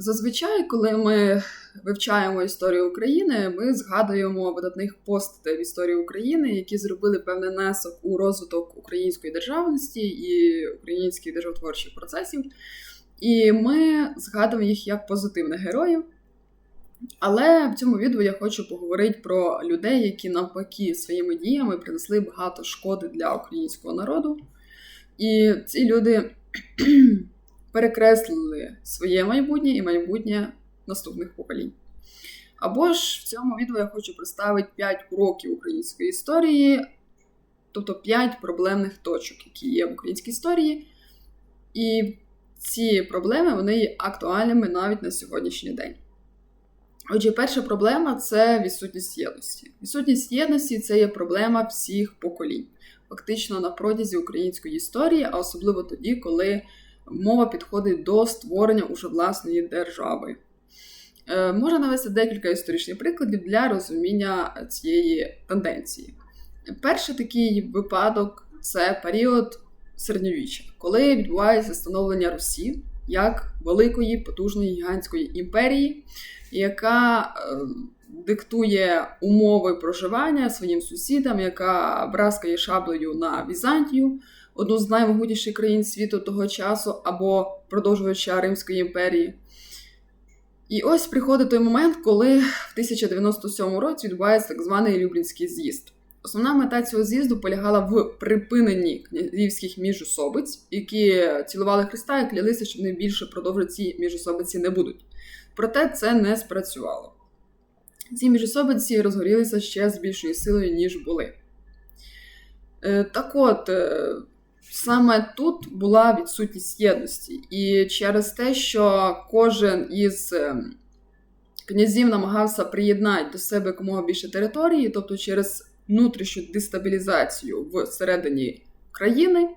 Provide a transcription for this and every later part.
Зазвичай, коли ми вивчаємо історію України, ми згадуємо видатних постатей в історії України, які зробили певний внесок у розвиток української державності і українських державотворчих процесів. І ми згадуємо їх як позитивних героїв. Але в цьому відео я хочу поговорити про людей, які навпаки своїми діями принесли багато шкоди для українського народу. І ці люди перекреслили своє майбутнє і майбутнє наступних поколінь. Або ж в цьому відео я хочу представити 5 уроків української історії, тобто 5 проблемних точок, які є в українській історії. І ці проблеми вони є актуальними навіть на сьогоднішній день. Отже, перша проблема це відсутність єдності. Відсутність єдності це є проблема всіх поколінь, фактично на протязі української історії, а особливо тоді, коли мова підходить до створення уже власної держави. Е, можна навести декілька історичних прикладів для розуміння цієї тенденції. Перший такий випадок це період середньовіччя, коли відбувається становлення Русі як великої, потужної гігантської імперії, яка е, диктує умови проживання своїм сусідам, яка браскає шаблею на Візантію, одну з наймогутніших країн світу того часу, або продовжувача Римської імперії. І ось приходить той момент, коли в 1097 році відбувається так званий Люблінський з'їзд. Основна мета цього з'їзду полягала в припиненні князівських міжособиць, які цілували Христа і клялися, що вони більше продовжити ці міжособиці не будуть. Проте це не спрацювало. Ці міжособиці розгорілися ще з більшою силою, ніж були. Е, так от, е, саме тут була відсутність єдності. І через те, що кожен із е, князів намагався приєднати до себе якомога більше території, тобто через внутрішню дестабілізацію всередині країни,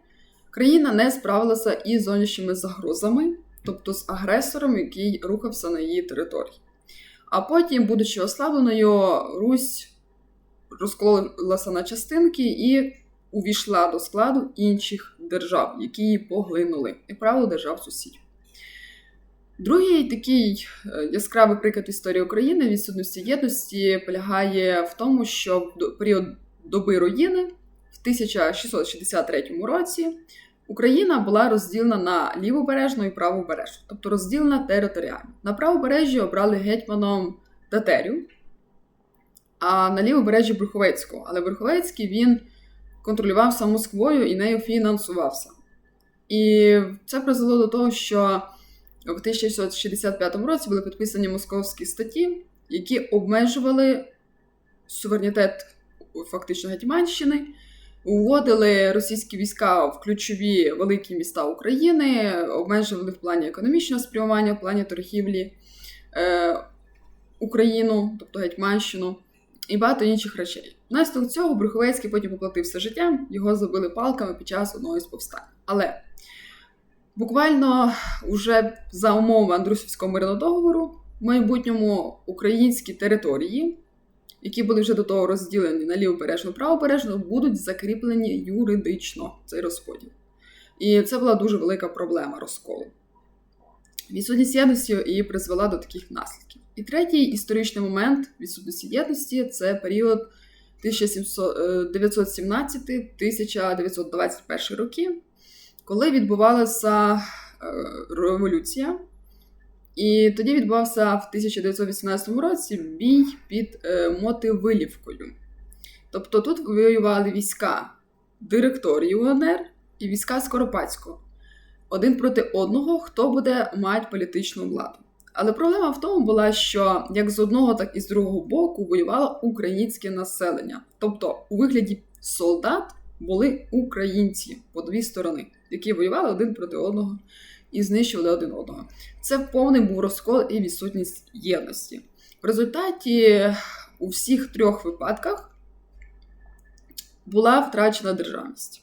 країна не справилася із зовнішніми загрозами, тобто з агресором, який рухався на її території. А потім, будучи ослабленою, Русь розкололася на частинки і увійшла до складу інших держав, які її поглинули, як правило, держав сусідів. Другий такий е, яскравий приклад історії України відсутності єдності полягає в тому, що в період доби руїни в 1663 році Україна була розділена на лівобережну і правобережну, тобто розділена територіально. На правобережжі обрали гетьманом Татерю, а на лівобережжі Бруховецького. Але Бруховецький він контролювався Москвою і нею фінансувався. І це призвело до того, що в 1665 році були підписані московські статті, які обмежували суверенітет фактично Гетьманщини, уводили російські війська в ключові великі міста України, обмежували в плані економічного спрямування, в плані торгівлі е, Україну, тобто Гетьманщину, і багато інших речей. Внаслідок цього Бруховецький потім поплатився життям, його забили палками під час одного із повстань. Але Буквально уже за умовами Андрусівського мирного договору в майбутньому українські території, які були вже до того розділені на лівобережну правобережну, будуть закріплені юридично цей розподіл. І це була дуже велика проблема розколу. Відсутність єдності і призвела до таких наслідків. І третій історичний момент відсутності єдності це період 1917-1921 роки коли відбувалася е, революція. І тоді відбувався в 1918 році бій під е, Мотивилівкою. Тобто тут воювали війська директорії УНР і війська Скоропадського. Один проти одного, хто буде мати політичну владу. Але проблема в тому була, що як з одного, так і з другого боку воювало українське населення. Тобто, у вигляді солдат були українці по дві сторони які воювали один проти одного і знищували один одного. Це повний був розкол і відсутність єдності. В результаті у всіх трьох випадках була втрачена державність.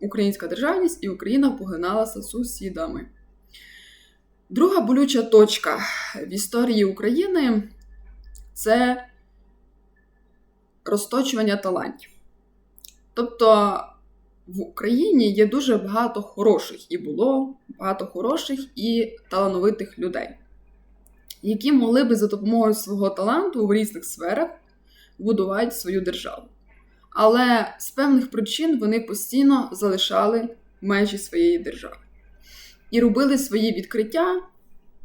Українська державність і Україна поглиналася сусідами. Друга болюча точка в історії України це розточування талантів. Тобто в Україні є дуже багато хороших і було багато хороших і талановитих людей. які могли би за допомогою свого таланту в різних сферах будувати свою державу. Але з певних причин вони постійно залишали межі своєї держави і робили свої відкриття,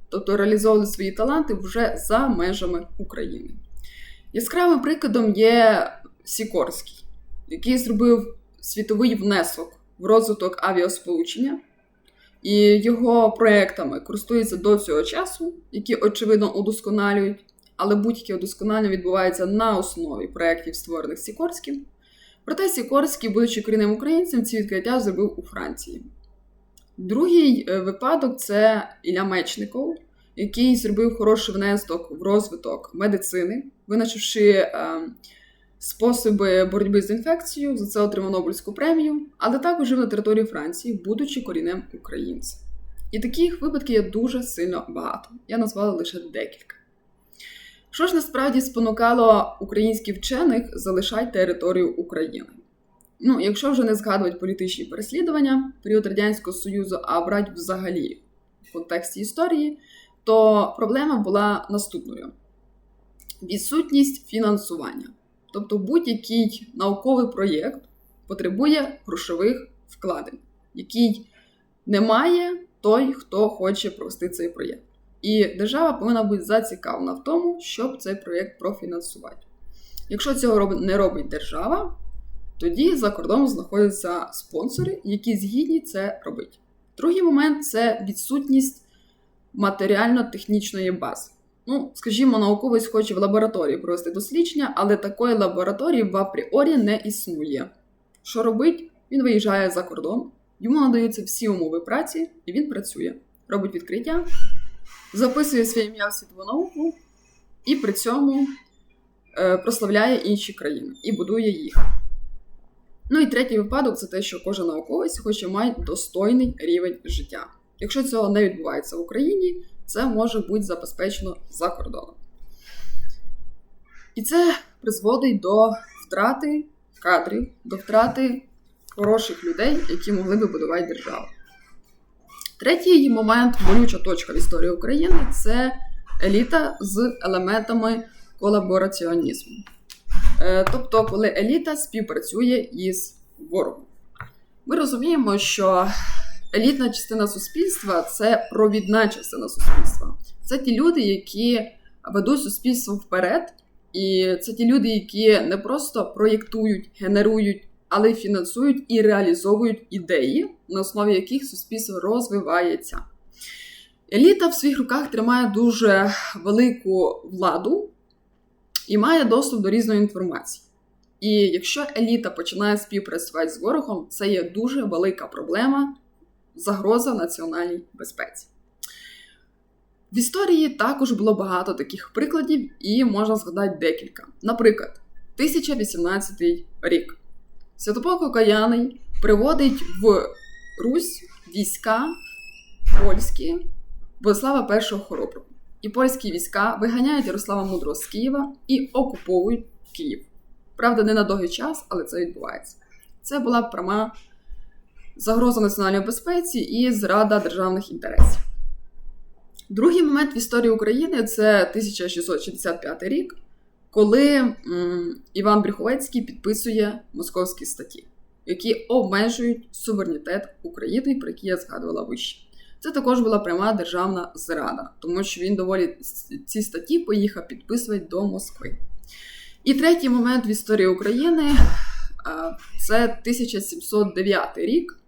тобто реалізовували свої таланти вже за межами України. Яскравим прикладом є Сікорський, який зробив світовий внесок в розвиток авіасполучення, і його проектами користуються до цього часу, які очевидно удосконалюють, але будь-яке удосконалення відбувається на основі проєктів, створених Сікорським. Проте Сікорський, будучи корінним українцем, ці відкриття зробив у Франції. Другий е, випадок це Ілля Мечников, який зробив хороший внесок в розвиток медицини, виначивши е, способи боротьби з інфекцією, за це отримав Нобелівську премію, але також жив на території Франції, будучи корінним українцем. І таких випадків є дуже сильно багато. Я назвала лише декілька. Що ж насправді спонукало українських вчених залишати територію України? Ну, якщо вже не згадувати політичні переслідування період Радянського Союзу, а брати взагалі в контексті історії, то проблема була наступною: відсутність фінансування. Тобто будь-який науковий проєкт потребує грошових вкладень, який не має той, хто хоче провести цей проєкт. І держава повинна бути зацікавлена в тому, щоб цей проєкт профінансувати. Якщо цього не робить держава, тоді за кордоном знаходяться спонсори, які згідні це робити. Другий момент це відсутність матеріально-технічної бази. Ну, скажімо, науковець хоче в лабораторії провести дослідження, але такої лабораторії в апріорі не існує. Що робить? Він виїжджає за кордон, йому надаються всі умови праці, і він працює, робить відкриття, записує своє ім'я в світову науку і при цьому е, прославляє інші країни і будує їх. Ну і третій випадок це те, що кожен науковець хоче мати достойний рівень життя. Якщо цього не відбувається в Україні, це може бути забезпечено за кордоном. І це призводить до втрати кадрів, до втрати хороших людей, які могли би будувати державу. Третій момент, болюча точка в історії України це еліта з елементами колабораціонізму. Е, тобто, коли еліта співпрацює із ворогом. Ми розуміємо, що елітна частина суспільства це провідна частина суспільства. Це ті люди, які ведуть суспільство вперед, і це ті люди, які не просто проєктують, генерують, але й фінансують і реалізовують ідеї, на основі яких суспільство розвивається. Еліта в своїх руках тримає дуже велику владу і має доступ до різної інформації. І якщо еліта починає співпрацювати з ворогом, це є дуже велика проблема, загроза національній безпеці. В історії також було багато таких прикладів, і можна згадати декілька. Наприклад, 1018 рік. Святополк Окаяний приводить в Русь війська польські Владислава І Хороброго. І польські війська виганяють Ярослава Мудрого з Києва і окуповують Київ. Правда, не на довгий час, але це відбувається. Це була пряма загроза національної безпеці і зрада державних інтересів. Другий момент в історії України це 1665 рік, коли Іван Брюховецький підписує московські статті, які обмежують суверенітет України, про які я згадувала вище. Це також була пряма державна зрада, тому що він доволі ці статті поїхав підписувати до Москви. І третій момент в історії України це 1709 рік,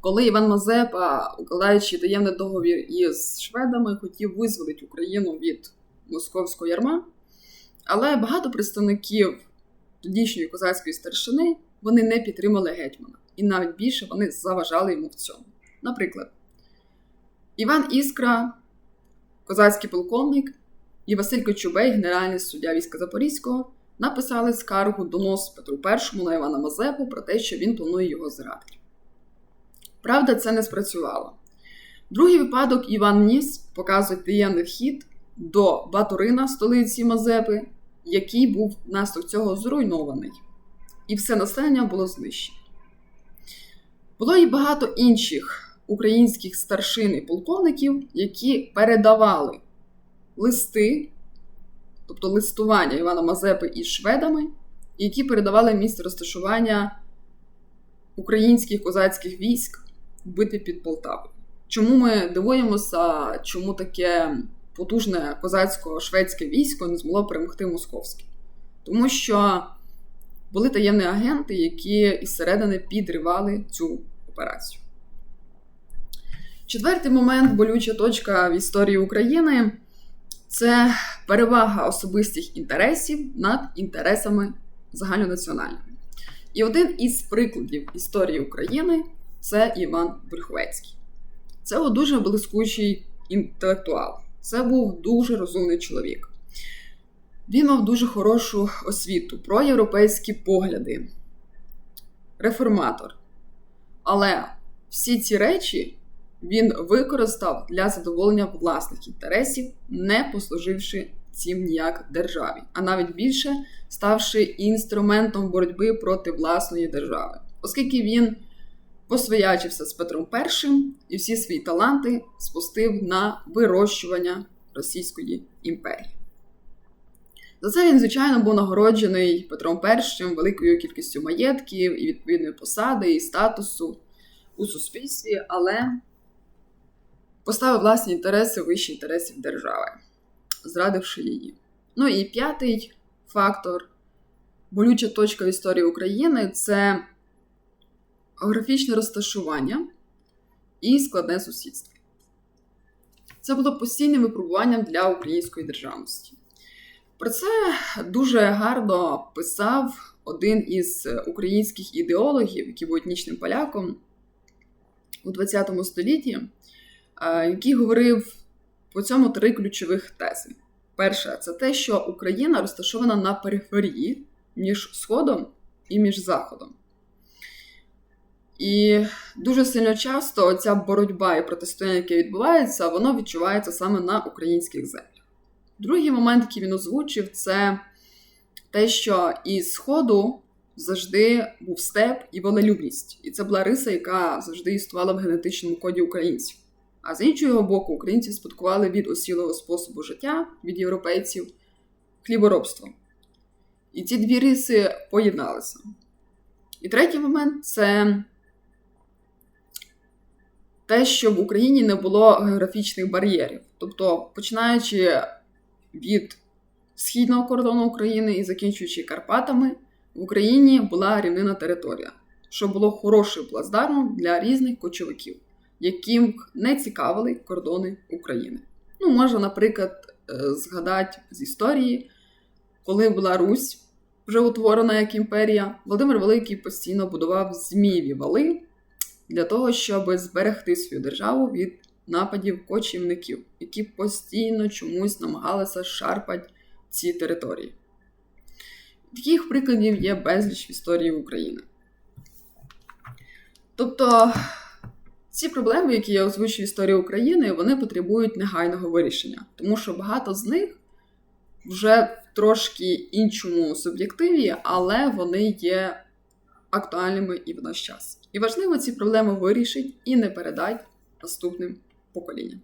коли Іван Мазепа, укладаючи таємний договір із шведами, хотів визволити Україну від московського ярма. Але багато представників тодішньої козацької старшини вони не підтримали гетьмана. І навіть більше вони заважали йому в цьому. Наприклад, Іван Іскра, козацький полковник, і Василь Кочубей, генеральний суддя війська Запорізького, написали скаргу донос Петру І на Івана Мазепу про те, що він планує його зрадити. Правда, це не спрацювало. Другий випадок Іван Ніс показує таємний вхід до Батурина, столиці Мазепи, який був внаслідок цього зруйнований. І все населення було знищено. Було і багато інших українських старшин і полковників, які передавали листи, тобто листування Івана Мазепи із шведами, які передавали місце розташування українських козацьких військ вбити під Полтавою. Чому ми дивуємося, чому таке потужне козацько-шведське військо не змогло перемогти московське? Тому що були таємні агенти, які із середини підривали цю операцію. Четвертий момент, болюча точка в історії України це перевага особистих інтересів над інтересами загальнонаціональними. І один із прикладів історії України це Іван Верховецький. Це був дуже блискучий інтелектуал. Це був дуже розумний чоловік. Він мав дуже хорошу освіту, проєвропейські погляди, реформатор. Але всі ці речі він використав для задоволення власних інтересів, не послуживши цим ніяк державі, а навіть більше ставши інструментом боротьби проти власної держави, оскільки він посвоячився з Петром І і всі свої таланти спустив на вирощування Російської імперії. За це він, звичайно, був нагороджений Петром І великою кількістю маєтків і відповідної посади і статусу у суспільстві, але поставив власні інтереси вище інтересів держави, зрадивши її. Ну і п'ятий фактор, болюча точка в історії України це географічне розташування і складне сусідство. Це було постійним випробуванням для української державності. Про це дуже гарно писав один із українських ідеологів, який був етнічним поляком у ХХ столітті, який говорив по цьому три ключових тези. Перше, це те, що Україна розташована на периферії між Сходом і між Заходом. І дуже сильно часто ця боротьба і протистояння, яке відбувається, воно відчувається саме на українських землях. Другий момент, який він озвучив, це те, що із Сходу завжди був степ і волелюбність. І це була риса, яка завжди існувала в генетичному коді українців. А з іншого боку, українці спадкували від осілого способу життя від європейців хліборобство. І ці дві риси поєдналися. І третій момент це те, що в Україні не було географічних бар'єрів. Тобто, починаючи від східного кордону України і закінчуючи Карпатами, в Україні була рівнина територія, що було хорошим плацдармом для різних кочовиків, яким не цікавили кордони України. Ну, можна, наприклад, е, згадати з історії, коли була Русь вже утворена як імперія, Володимир Великий постійно будував змієві вали для того, щоб зберегти свою державу від нападів кочівників, які постійно чомусь намагалися шарпати ці території. Таких прикладів є безліч в історії України. Тобто ці проблеми, які я озвучую в історії України, вони потребують негайного вирішення, тому що багато з них вже в трошки іншому суб'єктиві, але вони є актуальними і в наш час. І важливо ці проблеми вирішити і не передати наступним поколінням.